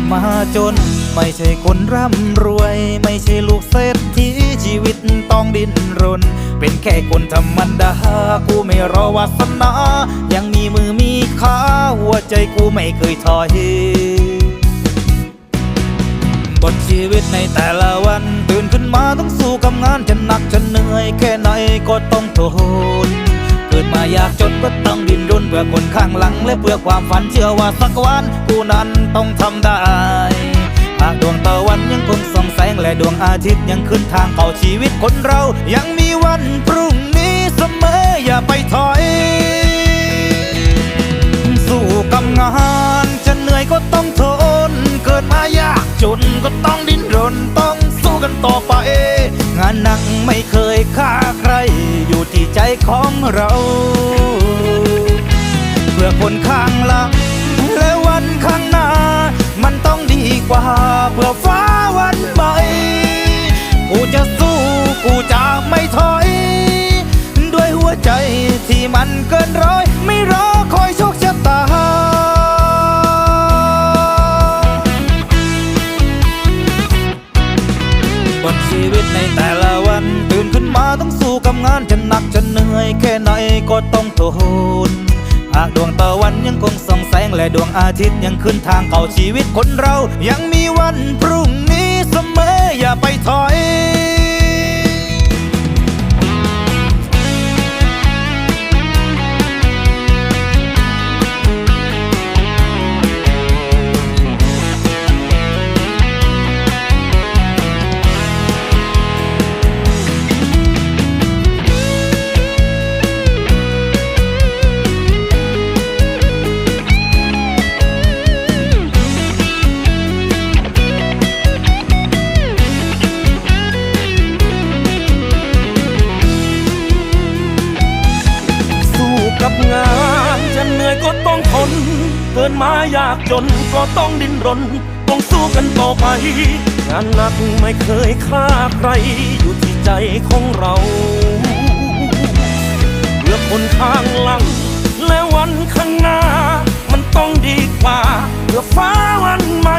ดมาจน ไม่ใช่คนร่ำรวย ไม่ใช่ลูกเศรษฐีชีวิตต้องดิ้นรน เป็นแค่คนธรรมดา กูไม่รอวาสนา ยังมีมือมีขาหัวใจกูไม่เคยถอยบทชีวิตในแต่ละวัน ตื่นขึ้นมาต้องสู้กับงานจะหนักจะเหนื่อยแค่ไหนก็ต้องทน เกิดมายากจนก็ต้องดิ้นรนเพื่อคนข้างหลัง และเพื่อความฝันเชื่อว่าสักวันกูนั้นต้องทำได้หากดวงตะวันยังคงส่องแสงและดวงอาทิตย์ยังขึ้นทางเข้าชีวิตคนเรา ยังมีวันพรุ่งนี้เสมออย่าไปถอย สู้กับงานจะเหนื่อยก็ต้องทน เกิดมายากจนก็ต้องดิ้นรนต้องสู้กันต่อไป งานหนักไม่เคยฆ่าใคร อยู่ที่ใจของเรา เพื่อคนข้างหลังและวันข้างหน้า มันต้องดีกว่า เพื่อฟ้าวันใหม่กูจะสู้กูจะไม่ถอย ด้วยหัวใจที่มันเกินร้อย บนชีวิตในแต่ละวัน ตื่นขึ้นมาต้องสู้กับงานจะหนักจะเหนื่อยแค่ไหนก็ต้องทนหากดวงตะวันยังคงส่องแสงและดวงอาทิตย์ยังขึ้นทางเก่าชีวิตคนเรา ยังมีวันพรุ่งนี้เสมออย่าไปถอย งานจะเหนื่อยก็ต้องทนเกินมายากจนก็ต้องดิ้นรน ต้องสู้กันต่อไป งานหนักไม่เคยฆ่าใคร อยู่ที่ใจของเราเพื่อคนข้างหลัง และวันข้างหน้า มันต้องดีกว่าเพื่อฟ้าวันใหม่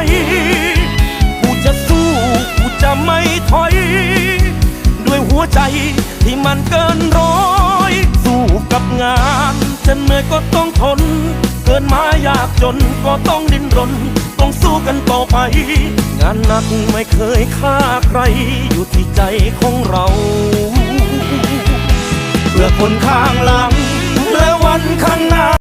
กูจะสู้กูจะไม่ถอย ด้วยหัวใจที่มันเกินร้อย สู้กับงาน จะเหนื่อยก็ต้องทน เกินมายากจนก็ต้องดิ้นรน ต้องสู้กันต่อไป งานหนักไม่เคยฆ่าใคร อยู่ที่ใจของเรา เพื่อคนข้างหลัง